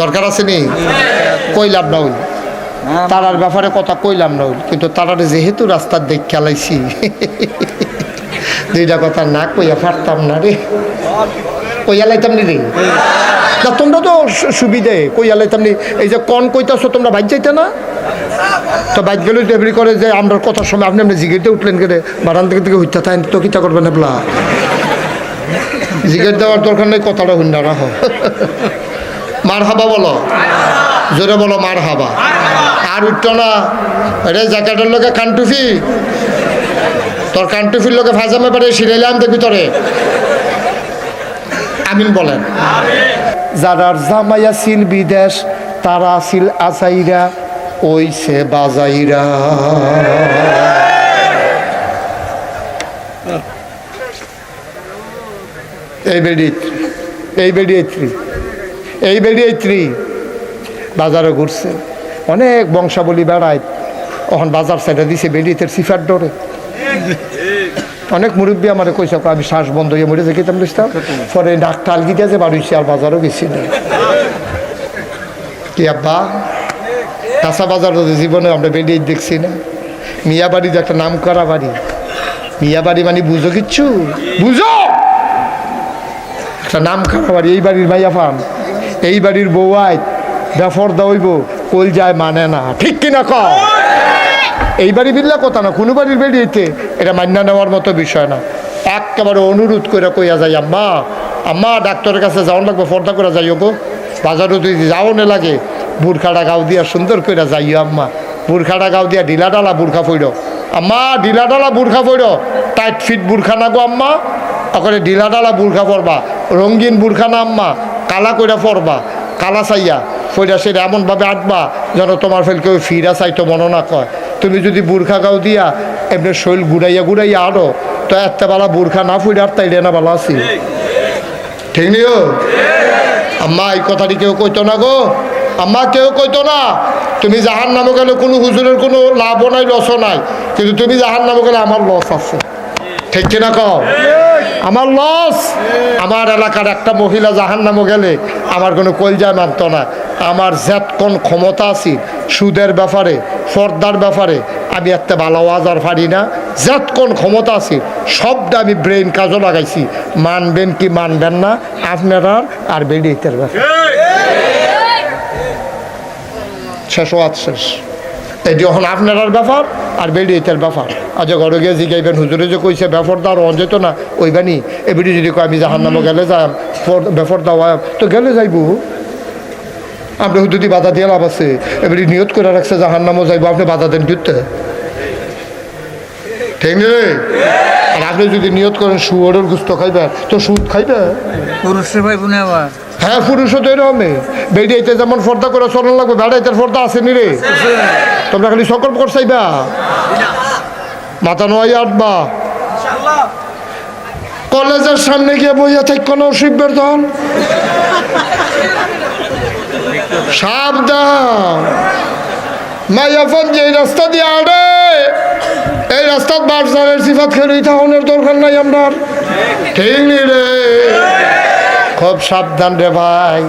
দরকার আছে নি? কইলাম না হইল হ্যাঁ, তারার ব্যাপারে কথা কইলাম না হইল কিন্তু তারার যেহেতু রাস্তার দিক খেলাইছি দুইটা কথা না কইয়া পারতাম না রে। কইয়া লাইতাম নি রে? না তোমরা তো সুবিধে কইয়া লাইতাম নি। এই যে কন কইতাছো তোমরা বাইক যাইতে না? তো বাইক গেলে ডেবরি করে যে আমরা কথার সময় আপনি আপনি জিগিরতে উঠলেন কেটে বারান থেকে থেকে হইতে তাই তো কিতা করবেন আপলা জিগের দেওয়ার দরকার নেই কথাটা হুন্ডা রাখো। মার হাবা বলো। জোরে বলো মার হাবা আর উঠতো না রে জ্যাকেটের লোকে কানটুফি তোর কানটুফির লোকে ফাজামে পারে সিরাইলাম দেখবি তোরে? আমিন বলেন। যারার জামাইয়া ছিল বিদেশ তারা ছিল আসাইরা ওই সে বাজাইরা। এই বেডি এই বেডি এইত্রি এই বেডি এইত্রি বাজারে ঘুরছে। অনেক বংশাবলী বেড়ায়। ওখান বাজার সাইডে দিছে বেডিতের সিফার ডরে। অনেক মুরব্বী আমার কইসা আমি শ্বাস বন্ধ হয়ে মরে যেতাম বুঝতাম পরে ডাক টালগি দিয়ে যে বাড়ি আর বাজারও গেছি না। কি আব্বা? কাঁচা বাজার জীবনে আমরা বেরিয়ে দেখছি না। মিয়া বাড়ি যে একটা নাম করা বাড়ি। মিয়া বাড়ি মানে বুঝো কিচ্ছু? বুঝো! একটা নাম করা বাড়ি, এই বাড়ির ভাইয়া ফান এই বাড়ির বউয়াই বেফর দইব কল যায় মানে না। ঠিক কিনা কও? এই বাড়ি বিল্লা কথা না, কোনো বাড়ির বেরিয়েতে এটা মান্য নেওয়ার মতো বিষয় না। একেবারে অনুরোধ করে কইয়া যাই, আম্মা আম্মা, ডাক্তারের কাছে যাওয়ার লাগবে, ফর্দা করে যাইও গো। বাজারও তুই যাও নে লাগে, বুরখাটা গাও দিয়া সুন্দর করে যাইও, আম্মা। বুরখাটা গাও দিয়া ঢিলা ডালা বুরখা ফইর আম্মা, ঢিলা ডালা বুরখা ফইর টাইট ফিট বুরখা না গো, আম্মা। ওখানে ঢিলা ডালা বুরখা পরবা। রঙিন বুরখা না, আম্মা। কালা কইরা পরবা কালা চাইয়া। ফইরা সেটা এমনভাবে আঁটবা যেন তোমার ফেল কেউ ফিরা চাইতো মনে না কয়। তুমি যদি বুরখা গাও দিয়া, এমনি শৈল গুড়াইয়া গুড়াইয়া আরও তো একটা বেলা বুরখা না ফুইরে আর তাইলে না বেলা আছি। ঠিক নিও? আম্মা, এই কথাটি কেউ কইতো না গো। আম্মা, কেউ কইতো না। তুমি জাহান নামে গেলে কোনো হুজুরের কোনো লাভও নাই, লসও নাই। কিন্তু তুমি জাহান নামে গেলে আমার লস আছে। ঠিক কিনা কও? আমার লস। আমার এলাকার একটা মহিলা জাহান নামে গেলে আমার কোনো কলজায় মানত না। আমার কোন ক্ষমতা আছে? সুদের ব্যাপারে ফর্দার ব্যাপারে আমি একটা ভালো আজার পারি না। কোন ক্ষমতা আছে? সবটা আমি ব্রেন কাজও লাগাইছি। মানবেন কি মানবেন না? আপনারা আর বেরিয়েতের ব্যাপার শেষ হওয়ার শেষ। এই যখন আপনার ব্যাপার আর বেরিয়েতের ব্যাপার। আজ ঘরে গিয়ে জিগাইবেন, হুজুরে যে কইছে ব্যাপারটা আর অন যেত না ওইবানি এবারে যদি কয়, আমি জাহান নামো গেলে যাই ব্যাপার দেওয়া তো গেলে যাইব। আপনি হুদুদি বাধা দিয়ে লাভ আছে। এবারে নিয়ত করে রাখছে জাহান নামও যাইব। আপনি বাধা দেন জুততে ঠিক নেই আর আপনি যদি নিয়ত করেন, শুয়োরের গুস্ত খাইবেন তো সুদ খাইবে? পুরুষের আবার। হ্যাঁ পুরুষও তো এরকমে বেরিয়েতে যেমন ফর্দা করে চলন লাগবে বেড়াইতে ফর্দা আসেনি রে। তোমরা খালি সকল করছাইবা মাথা নোয়াই আটবা। কলেজের সামনে গিয়ে বইয়া থাক, কোনো শিববের দল। সাবধান। মাইয়াফন যে রাস্তা দিয়ে আড়ে। এই রাস্তার বারসারের সিফাত খেয়ে থাকুনের দরকার নাই আপনার ঠিক নি রে। খুব সাবধান রে ভাই।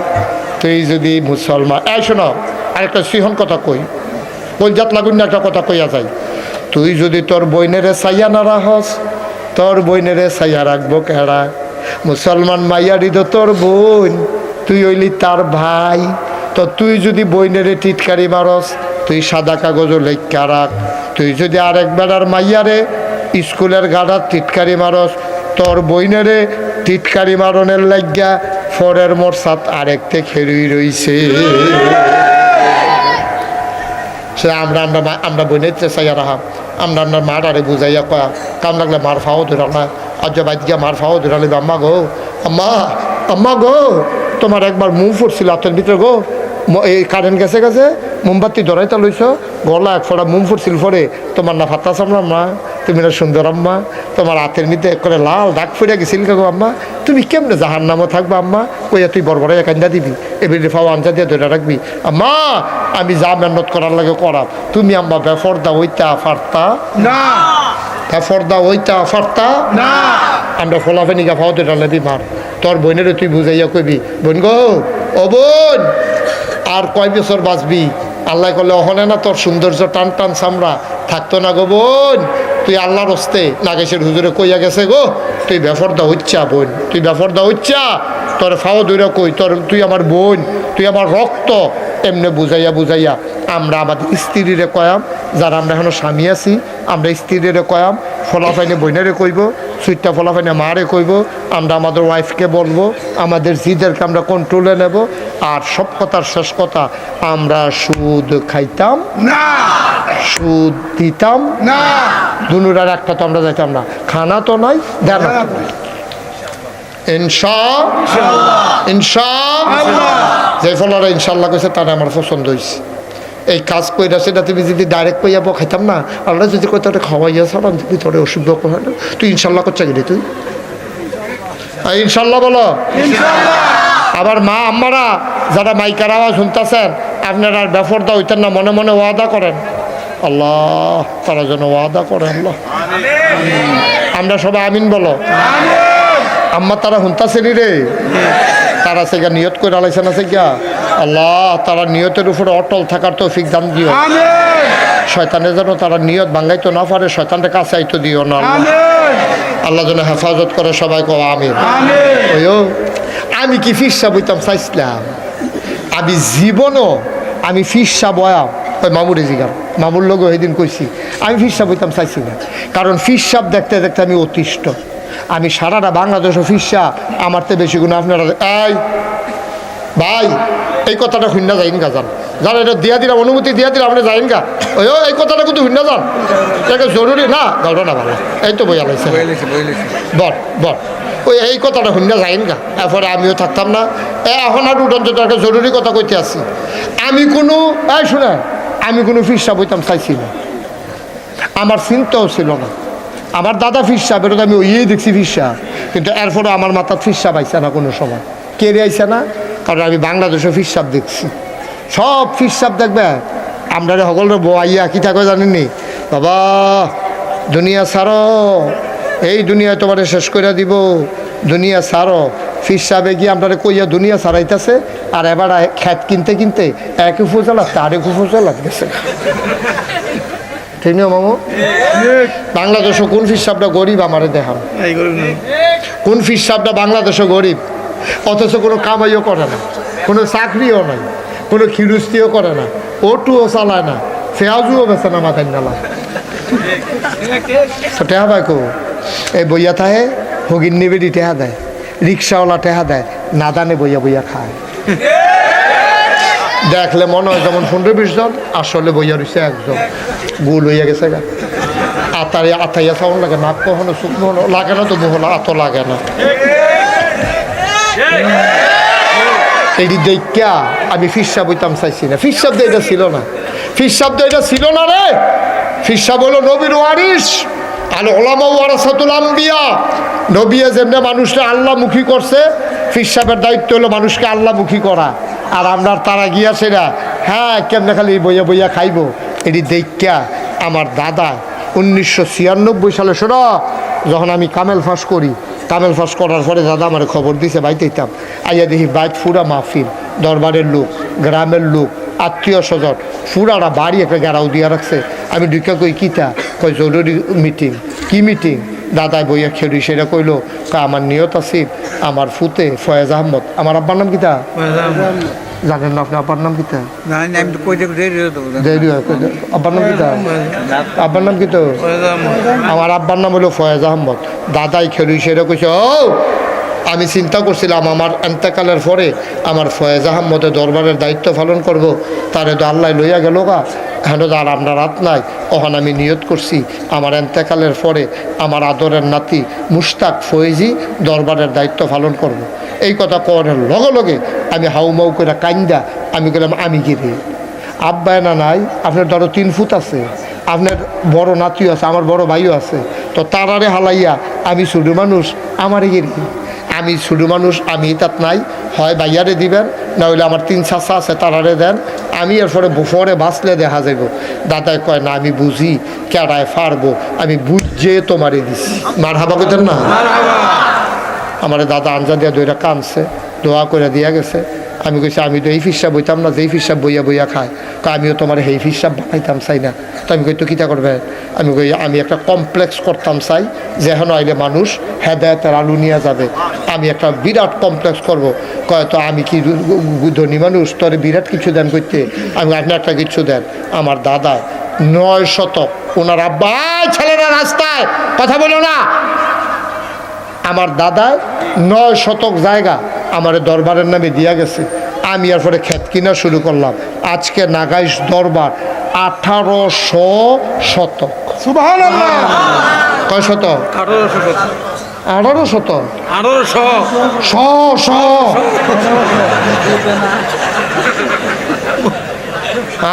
তুই যদি মুসলমান এই শোনো, আরেকটা সিহন কথা কই। কলজাত লাগুন একটা কথা কইয়া যাই। তুই যদি তোর বইনেরে সাইয়া না রাখস, তোর বইনেরে সাইয়া রাখব কেড়া? মুসলমান মাইয়ারি তো তোর বোন, তুই হইলি তার ভাই। তো তুই যদি বইনেরে টিটকারি মারস, তুই সাদা কাগজও লেখা রাখ। তুই যদি আরেক বেড়ার মাইয়ারে স্কুলের গাড়ার টিটকারি মারস, তোর বইনেরে টিটকারি মারনের লাগিয়া ফরের মোরসাত আরেকতে খেরুই রইছে। সে আমরা আমরা আমরা বইনের চাইয়া রাহাম আমরা আপনার মার আরে বুঝাইয়া কয়া, কাম লাগলে মার ফাও ধরা না আজ বাইত গিয়া মার ফাও ধরা লিবে আম্মা গো, আম্মা আম্মা গো, তোমার একবার মুখ ফুটছিল হাতের ভিতরে গো। এই কারেন্ট গেছে গেছে। মোমবাতি ধরাইতে লইছ। গলা এক ফোড়া মুম ফুটছিল ফরে তোমার না ফাত্তা সামলাম না। তুমি না সুন্দর আম্মা তোমার হাতের মধ্যে করে লাল ডাক ফুটে গেছিল গো আম্মা। তুমি কেমনে জাহার নামও থাকবা আম্মা? কইয়া তুই বড় বড় কান্দা দিবি এবারে ফাও আঞ্জা দিয়ে ধরে রাখবি। আম্মা আমি যা মেহনত করার লাগে করাম তুমি আম্মা বেফরদা ওইটা ফারতা? না। বেফরদা ওইটা ফারতা? না। আমরা ফোলাফেনি গা ফাও ধরে রাখবি মার তোর বোনের তুই বুঝাইয়া কইবি বোন গো ও বোন আর কয় বছর বাঁচবি? আল্লাহ করলে অহনে না তোর সৌন্দর্য টান টান চামড়া। থাকতো না গো বোন তুই আল্লাহর হস্তে নাগেশের হুজুরে কইয়া গেছে গো, তুই বেফরদা হচ্ছা বোন, তুই বেফরদা হচ্ছা তোর ফাও দূরে কই, তোর তুই আমার বোন, তুই আমার রক্ত, এমনি বুঝাইয়া বুঝাইয়া আমরা আমাদের স্ত্রীরে কয়াম, যারা আমরা এখনও স্বামী আছি, আমরা স্ত্রীরে কয়াম, ফলাফাইনে বইনারে কইব, সুইটটা ফলাফাইনে মারে কইব, আমরা আমাদের ওয়াইফকে বলব, আমাদের জিদেরকে আমরা কন্ট্রোলে নেব আর সব কথার শেষ কথা আমরা সুদ খাইতাম না। সুদ দিতাম। না। দুনুরার একটা তো আমরা যাইতাম না। খানা তো নাই দেন যে ফলারা ইনশাল্লাহ কইছে তারা আমার পছন্দ হয়েছে এই কাজ কইরা সেটা তুমি যদি ডাইরেক্ট কইয়া খাইতাম না আল্লাহ যদি কই তোরে খাওয়াইয়া ছাড়াম তুমি তোরে অসুবিধা করে না তুই ইনশাল্লাহ করছে গেলি তুই। ইনশাল্লাহ বলো। আবার মা আম্মারা যারা মাইকার আওয়াজ শুনতেছেন আপনারা আর ব্যাপারটা হইতেন না মনে মনে ওয়াদা করেন। আল্লাহ তারা যেন ওয়াদা করে আল্লাহ। আমরা সবাই আমিন বলো। আম্মা তারা হুনতাছেনি রে। তারা সেগা নিয়ত করে আলাইছে না সেগা। আল্লাহ তারা নিয়তের উপরে অটল থাকার তো ফিক দাম দিও শয়তানের যেন তারা নিয়ত ভাঙ্গাইতো না পারে শয়তানটা কাছে আইতো দিও না আল্লাহ। যেন হেফাজত করে সবাই কো আমেন। ওইও আমি কি ফিরসা বইতাম চাইছিলাম আমি জীবনও আমি ফিরসা বয়াম ওই মামুরে জিগাম। মামুর লোক সেদিন কইছি আমি ফিরসা বইতাম চাইছি না কারণ ফিরসাব দেখতে দেখতে আমি অতিষ্ঠ। আমি সারাটা বাংলাদেশ ফিরসা আমার তো বেশি গুণ আপনারা এই ভাই এই কথাটা শুননা যাইন গা যান যান এটা দিয়া দিলাম অনুমতি দিয়া দিলাম আপনি যাইন গা ওই এই কথাটা কিন্তু শুননা যান এটা জরুরি না? গল্প না ভালো এই তো বই আলাইছে বইলেছি বইলেছি বল বল। ওই, এই কথাটা শুনে যাইন গা। এরপরে আমিও থাকতাম না। এ, এখন আর উঠন একটা জরুরি কথা কইতে আসি। আমি কোনো, এই শুনে, আমি কোনো ফিরসা বইতাম চাইছি না। আমার চিন্তাও ছিল না। আমার দাদা ফিরসা বেরোতে আমি ওইই দেখছি ফিরসা। কিন্তু এরপরে আমার মাথার ফিরসা পাইছে না কোনো সময়। কেড়ে আইছে না? কারণ আমি বাংলাদেশে ফিরসাপ দেখছি। সব ফিরসাপ দেখবে। আমরা সকলের বইয়া কি থাকো জানেননি? বাবা, দুনিয়া ছাড়ো। এই দুনিয়া তোমারে শেষ করে দিব দুনিয়া ছাড়ো। ফিরসাবে গিয়ে আপনারা কইয়া দুনিয়া ছাড়াইতেছে আর এবার খ্যাত কিনতে কিনতে এক ফুজলা তারে ফুজলা গেছে। ঠিক না মামু? বাংলাদেশে কোন ফিরসাবটা গরিব আমারে দেখান। না। কোন ফিরসাবটা বাংলাদেশে গরিব অথচ কোনো কামাইও করে না কোনো চাকরিও নাই কোনো খিরুস্তিও করে না ওটুও চালায় না ফেয়াজুও বেছে না মাথায় নালা। তো টেহা কো? এই বইয়া থাহে, হগিন নিবেদি টেহা দেয়, রিক্সাওয়ালা টেহা দেয়, নাদানে বইয়া বইয়া খায়। দেখলে মনে হয় যেমন পনেরো বিশ জন, আসলে বইয়া রয়েছে একজন। গুল হইয়া গেছে গা। আতারে আতাইয়া সাউন্ড লাগে নাক কখনো শুকনো লাগে না তো বহু আত লাগে না। এটি দেখা আমি ফিরসা বইতাম চাইছি না। ফিরসাব তো এটা ছিল না। ফিরসাব তো এটা ছিল না রে। ফিরসাব হলো নবীর ওয়ারিস আর ওলামা ওয়ারাসাতুল আম্বিয়া। নবিয়া যেমনি মানুষকে আল্লাহমুখী করছে ফিরসাবের দায়িত্ব হলো মানুষকে আল্লাহমুখী করা। আর আমরা তারা গিয়া সেরা হ্যাঁ কেমনে খালি বইয়া বইয়া খাইবো? এটি দেখা আমার দাদা। উনিশশো ছিয়ানব্বই সালে শোনো, যখন আমি কামেল ফাঁস করি, কামেল ফাঁস করার পরে দাদা আমার খবর দিছে, বাইতে দিতাম আইয়া দেখি বাইত ফুরা মাহফিল, দরবারের লোক, গ্রামের লোক আত্মীয় স্বজন ফুরারা বাড়ি একটা গেরাও দিয়া রাখছে। আমি ঢুকে কই কিতা? কই জরুরি মিটিং কি মিটিং দাদায় বইয়া খেলি সেটা কইলো কা আমার নিয়ত আছে আমার ফুতে ফয়েজ আহমদ। আমার আব্বার নাম কিতা? জানেন না আপনি আব্বার নাম কিতা? আব্বার নাম কিতা? আব্বার নাম কিতা? আমার আব্বার নাম হলো ফয়েজ আহমদ। দাদাই খেলুই সেটা কইছে ও আমি চিন্তা করছিলাম, আমার এন্তেকালের পরে আমার ফয়েজ আহমদের দরবারের দায়িত্ব পালন করব। তারে তো আল্লাহ লইয়া গেল গা। হেন আর আমরা রাত নাই। ওখান আমি নিয়ত করছি, আমার এন্তেকালের পরে আমার আদরের নাতি মুশতাক ফয়েজি দরবারের দায়িত্ব পালন করব। এই কথা করার লগে লগে আমি হাউমাউ করে কান্দা আমি গেলাম আমি গিয়ে আব্বায় না নাই, আপনার ধরো তিন ফুট আছে, আপনার বড় নাতিও আছে, আমার বড় ভাইও আছে। তো তারারে হালাইয়া আমি শুধু মানুষ, আমারে গিয়ে আমি ছোটো মানুষ আমি তাত নাই। হয় বাইয়ারে দিবেন না হইলে আমার তিন চাষা আছে তারারে দেন। আমি এরপরে বুফরে বাঁচলে দেখা যাব দাদায় কয় না আমি বুঝি কেডায় ফারবো আমি বুঝে তোমারে দিছি। মার হাবা কইতেন না? আমার দাদা আঞ্জা দিয়া দুইটা কামছে দোয়া করে দিয়া গেছে। আমি কইছি, আমি তো এই ফিসাব বইতাম না যেই ফিসাব বইয়া বইয়া খায়, তো আমিও তোমার এই ফিসাব বানাইতাম, চাই না। তো আমি কই, তো কিতা করবে? আমি কই, আমি একটা কমপ্লেক্স করতাম, চাই যেহেন আইলে মানুষ হেদায়তের আলু নিয়ে যাবে। আমি একটা বিরাট কমপ্লেক্স করব। কয়, তো আমি কি ধনী মানুষ? তোরে বিরাট কিছু দেন করতে আমি আপনি একটা কিছু দেন। আমার দাদা নয় শতক, ওনার আব্বা "এই ছেলেরা, রাস্তায়, কথা বলো না। আমার দাদা নয় শতক জায়গা আমার দরবারের নামে দিয়া গেছে। আমি এরপরে ক্ষেত কিনা শুরু করলাম। আজকে নাগাইশ দরবার আঠারোশো শতক। কয় শতক? আঠারো আঠারোশো। শ শ।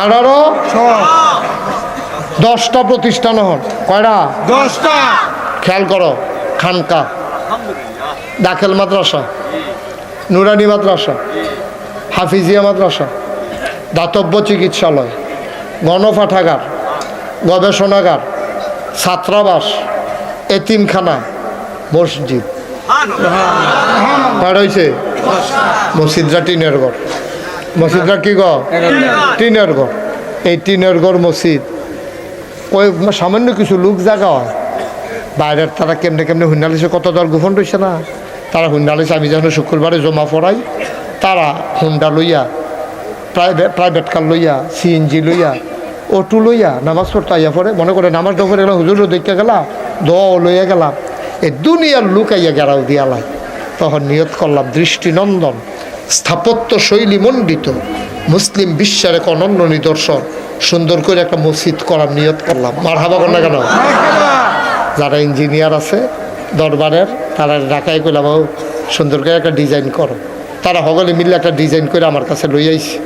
আঠারো? দশটা প্রতিষ্ঠান হন। কয়টা? দশটা। খেয়াল করো খানকা। দাখেল মাদ্রাসা। নুরানি মাদ্রাসা, হাফিজিয়া মাদ্রাসা, দাতব্য চিকিৎসালয়, গণপাঠাগার, গবেষণাগার, ছাত্রাবাস, এতিমখানা, মসজিদ। হয়েছে মসজিদরা টিনের ঘর। মসজিদরা কি গো টিনের ঘর। এই টিনের ঘর মসজিদ। ওই সামান্য কিছু লোক জায়গা হয়। বাইরের তারা কেমনে কেমনে হুন্ডালিসে কত দর গোপন রয়েছে না? তারা হুন্ডালিসে আমি যখন শুক্রবারে জমা পড়াই, তারা হুন্ডা লইয়া প্রাইভেট প্রাইভেট কার লইয়া সিএনজি লইয়া অটো লইয়া নামাজ পড়তে আইয়া পরে মনে করে নামাজ ডোফরে গেলাম হুজুরও দেখতে গেলাম দোয়াও লইয়া গেলাম এ দুনিয়ার লুক আইয়া গেরাও দিয়ালাই তখন নিয়ত করলাম, দৃষ্টিনন্দন, স্থাপত্য শৈলী মণ্ডিত, মুসলিম বিশ্বের এক অনন্য নিদর্শন। সুন্দর করে একটা মসজিদ করার নিয়ত করলাম। মার হাবা কেন? যারা ইঞ্জিনিয়ার আছে, দরবারের তারা ঢাকায় করলাম ও সুন্দর করে একটা ডিজাইন করো। তারা সকলে মিলে একটা ডিজাইন করে আমার কাছে লই আইছে।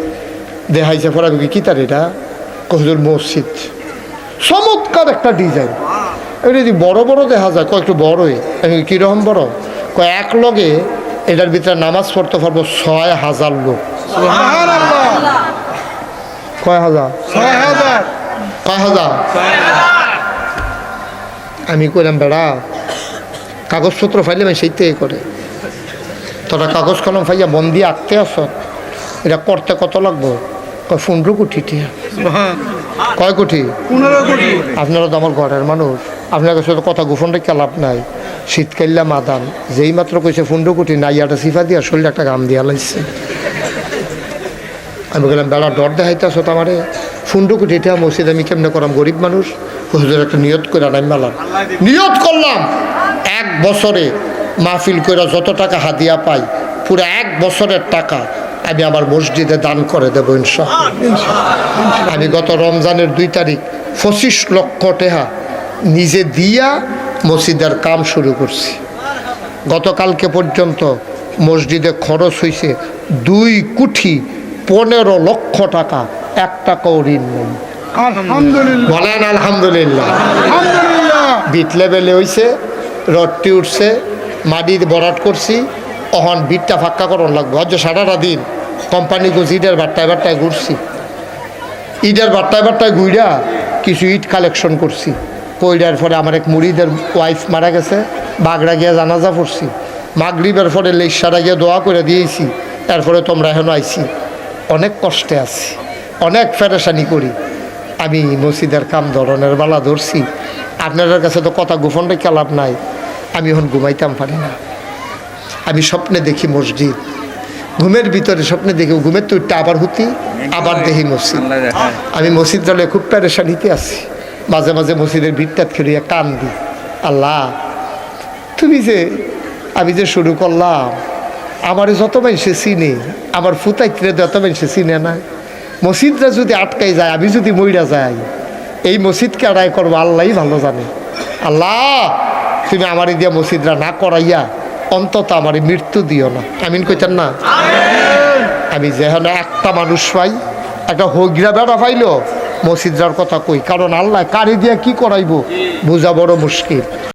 দেখাইছে পরে আমি কি তার এটা? কহুজুর মসজিদ। চমৎকার একটা ডিজাইন এটা যদি বড় বড় দেখা যায় কয়েকটু বড়ই। আমি কীরকম বড়? কয় এক লগে এটার ভিতরে নামাজ পড়তে পারব ছয় হাজার লোক। কয় হাজার? কয় হাজার। আমি কইলাম বেড়া কাগজপত্র ফাইলে আমি সেইটাই করে। তোরা কাগজ কলম ফাইয়া দিয়ে আঁকতে আস। এটা করতে কত লাগবো? কয় পনেরো কোটি টিয়া। কয় কোটি? পনেরো কোটি। আপনারা তো আমার ঘরের মানুষ। আপনার কাছে তো কথা গোপন রেখে লাভ নাই। শীতকাল্লা মাদান যেই মাত্র কইছে পনেরো কোটি নাই একটা সিফা দিয়া শরীরে একটা গাম দিয়া লাগছে আমি বললাম বেড়া ডর দেখাইতেছ তো আমারে। পনেরো কোটি এটা মসজিদ আমি কেমনে করাম? গরিব মানুষ? হুজুর একটা নিয়ত করে আনাই মেলাম নিয়ত করলাম! এক বছরে মাহফিল করে যত টাকা হাদিয়া পাই পুরো এক বছরের টাকা আমি আমার মসজিদে দান করে দেবো ইনশাআল্লাহ। আমি গত রমজানের দুই তারিখ পঁচিশ লক্ষ টেহা নিজে দিয়া মসজিদের কাম শুরু করছি। গতকালকে পর্যন্ত মসজিদে খরচ হয়েছে দুই কোটি পনেরো লক্ষ টাকা এক টাকাও ঋণ নেই। আলহামদুলিল্লাহ। বলেন আলহামদুলিল্লাহ। আলহামদুলিল্লাহ। বিট লেভেলে হয়েছে রডটি উঠছে, মাটি বরাট করছি, অহন বিটটা ফাক্কা করন লাগবে। হজ সারাটা দিন কোম্পানি গুছ ইটের বাট্টায় বাট্টায় ঘুরছি। ইটের বাট্টায় বাট্টায় ঘুইরা কিছু ইট কালেকশন করছি। কইরার পরে আমার এক মুড়িদের ওয়াইফ মারা গেছে, বাগড়া গিয়া জানাজা পড়ছি। মাগরিবের পরে লেসারা গিয়ে দোয়া করে দিয়েছি তারপরে তোমরা এখন আইছি। অনেক কষ্টে আছি, অনেক ফেরেশানি করি। আমি মসজিদের কাম ধরনের বালা ধরছি। আপনাদের কাছে তো কথা গোপন রেখে লাভ নাই। আমি এখন ঘুমাইতাম পারি না। আমি স্বপ্নে দেখি মসজিদ। ঘুমের ভিতরে স্বপ্নে দেখি ঘুমের তো উঠতে আবার হুতি, আবার দেখি মসজিদ। আমি মসজিদ দলে খুব প্যারেশানিতে আছি মাঝে মাঝে মসজিদের ভিড়টাত খেলিয়া কান দি আল্লাহ, তুমি যে, আমি যে শুরু করলাম, আমার যত মানুষে চিনে, আমার ফুতাইত্রে যত মানুষে চিনে না মসজিদরা যদি আটকাই যায়, আমি যদি মইরা যাই, এই মসজিদকে আদায় করব, আল্লাহই ভালো জানে। আল্লাহ তুমি আমার দিয়া মসজিদরা না করাইয়া অন্তত আমার মৃত্যু দিও না। আমিন কইতেন না? আমি যেখানে একটা মানুষ পাই একটা হগিরা বেড়া পাইলো মসজিদরার কথা কই। কারণ আল্লাহ কারি দিয়া কি করাইব? বোঝা বড় মুশকিল।